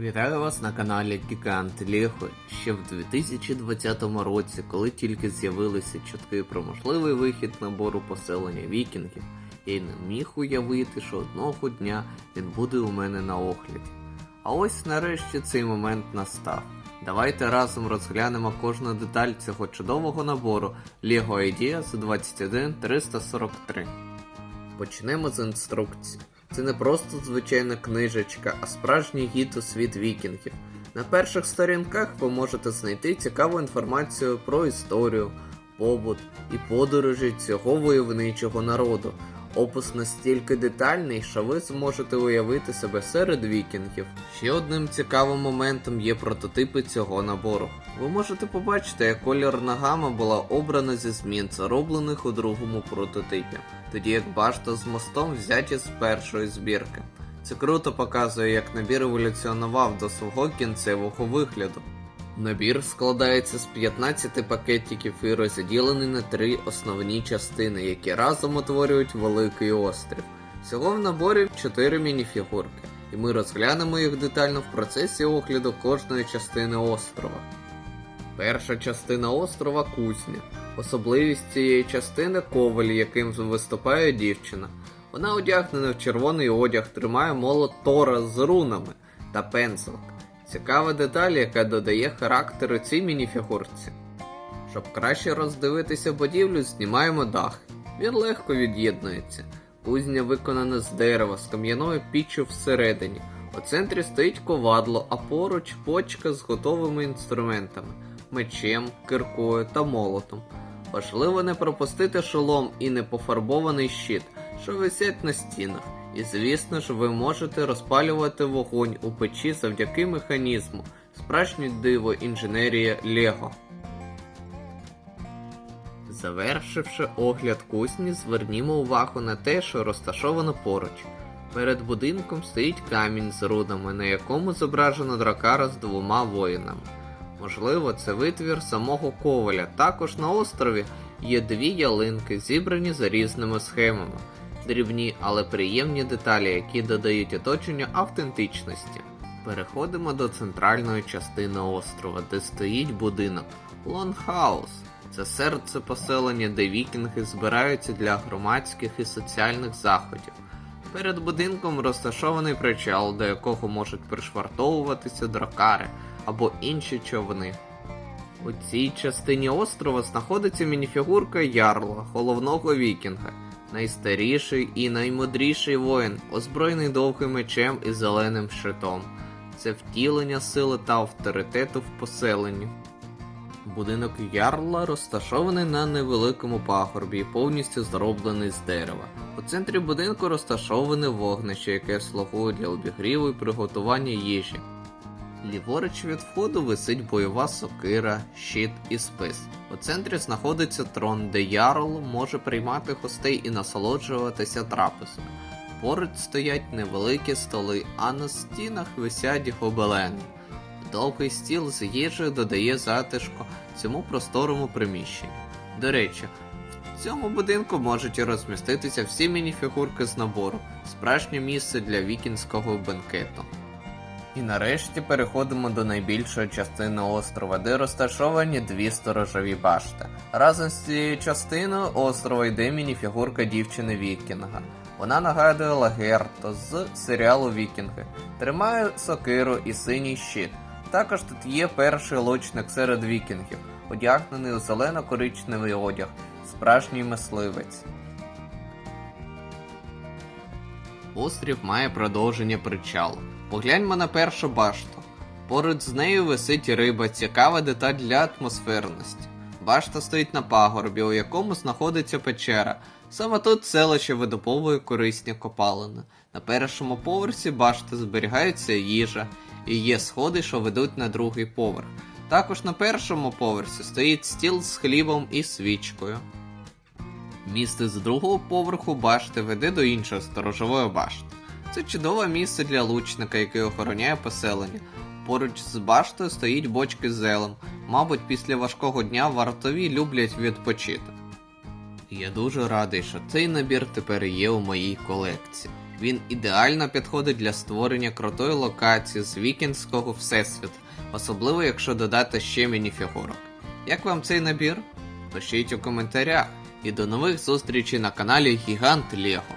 Вітаю вас на каналі Гігант Лего. Ще в 2020 році, коли тільки з'явилися чутки про можливий вихід набору поселення вікінгів, я й не міг уявити, що одного дня він буде у мене на огляді. А ось нарешті цей момент настав. Давайте разом розглянемо кожну деталь цього чудового набору LEGO Ideas 21343. Почнемо з інструкції. Це не просто звичайна книжечка, а справжній гід у світ вікінгів. На перших сторінках ви можете знайти цікаву інформацію про історію, побут і подорожі цього войовничого народу. Опис настільки детальний, що ви зможете уявити себе серед вікінгів. Ще одним цікавим моментом є прототипи цього набору. Ви можете побачити, як кольорна гама була обрана зі змін, зароблених у другому прототипі, тоді як башта з мостом взяті з першої збірки. Це круто показує, як набір еволюціонував до свого кінцевого вигляду. Набір складається з 15 пакетиків і розділений на три основні частини, які разом утворюють великий острів. Всього в наборі 4 мініфігурки, і ми розглянемо їх детально в процесі огляду кожної частини острова. Перша частина острова Кузня. Особливість цієї частини коваль, яким виступає дівчина. Вона одягнена в червоний одяг, тримає молот Тора з рунами та пензлик. Цікава деталь, яка додає характеру цій мініфігурці. Щоб краще роздивитися будівлю, знімаємо дах. Він легко від'єднується. Кузня виконана з дерева з кам'яною піччю всередині. У центрі стоїть ковадло, а поруч почка з готовими інструментами мечем, киркою та молотом. Важливо не пропустити шолом і непофарбований щит, що висять на стінах. І звісно ж, ви можете розпалювати вогонь у печі завдяки механізму, справжнє диво інженерія Лего. Завершивши огляд кузні, звернімо увагу на те, що розташовано поруч. Перед будинком стоїть камінь з рудами, на якому зображено дракара з двома воїнами. Можливо, це витвір самого коваля. Також на острові є дві ялинки, зібрані за різними схемами. Дрібні, але приємні деталі, які додають оточенню автентичності. Переходимо до центральної частини острова, де стоїть будинок Лонгхаус. Це серце поселення, де вікінги збираються для громадських і соціальних заходів. Перед будинком розташований причал, до якого можуть пришвартовуватися дракари або інші човни. У цій частині острова знаходиться мініфігурка Ярла, головного вікінга, найстаріший і наймудріший воїн, озброєний довгим мечем і зеленим щитом. Це втілення сили та авторитету в поселенні. Будинок Ярла розташований на невеликому пагорбі і повністю зроблений з дерева. У центрі будинку розташоване вогнище, яке слугує для обігріву і приготування їжі. Ліворуч від входу висить бойова сокира, щит і спис. У центрі знаходиться трон, де ярл може приймати гостей і насолоджуватися трапезою. Поруч стоять невеликі столи, а на стінах висять гобелени. Довгий стіл з їжею додає затишку цьому просторому приміщенню. До речі, в цьому будинку можуть розміститися всі мініфігурки з набору, справжнє місце для вікінського бенкету. І нарешті переходимо до найбільшої частини острова, де розташовані дві сторожові башти. Разом з цією частиною острова йде мініфігурка дівчини Вікінга. Вона нагадує Лагерто з серіалу Вікінги, тримає сокиру і синій щит. Також тут є перший лучник серед вікінгів, одягнений у зелено-коричневий одяг, справжній мисливець. Острів має продовження причалу. Погляньмо на першу башту. Поруч з нею висить риба, цікава деталь для атмосферності. Башта стоїть на пагорбі, у якому знаходиться печера. Саме тут селище видобовує корисні копалини. На першому поверсі башти зберігається їжа, і є сходи, що ведуть на другий поверх. Також на першому поверсі стоїть стіл з хлібом і свічкою. Місце з другого поверху башти веде до іншої сторожової башти. Це чудове місце для лучника, який охороняє поселення. Поруч з баштою стоїть бочки з зелем. Мабуть, після важкого дня вартові люблять відпочити. Я дуже радий, що цей набір тепер є у моїй колекції. Він ідеально підходить для створення крутої локації з вікінського всесвіту, особливо якщо додати ще мініфігурок. Як вам цей набір? Пишіть у коментарях. І до нових зустрічей на каналі Гігант Лего.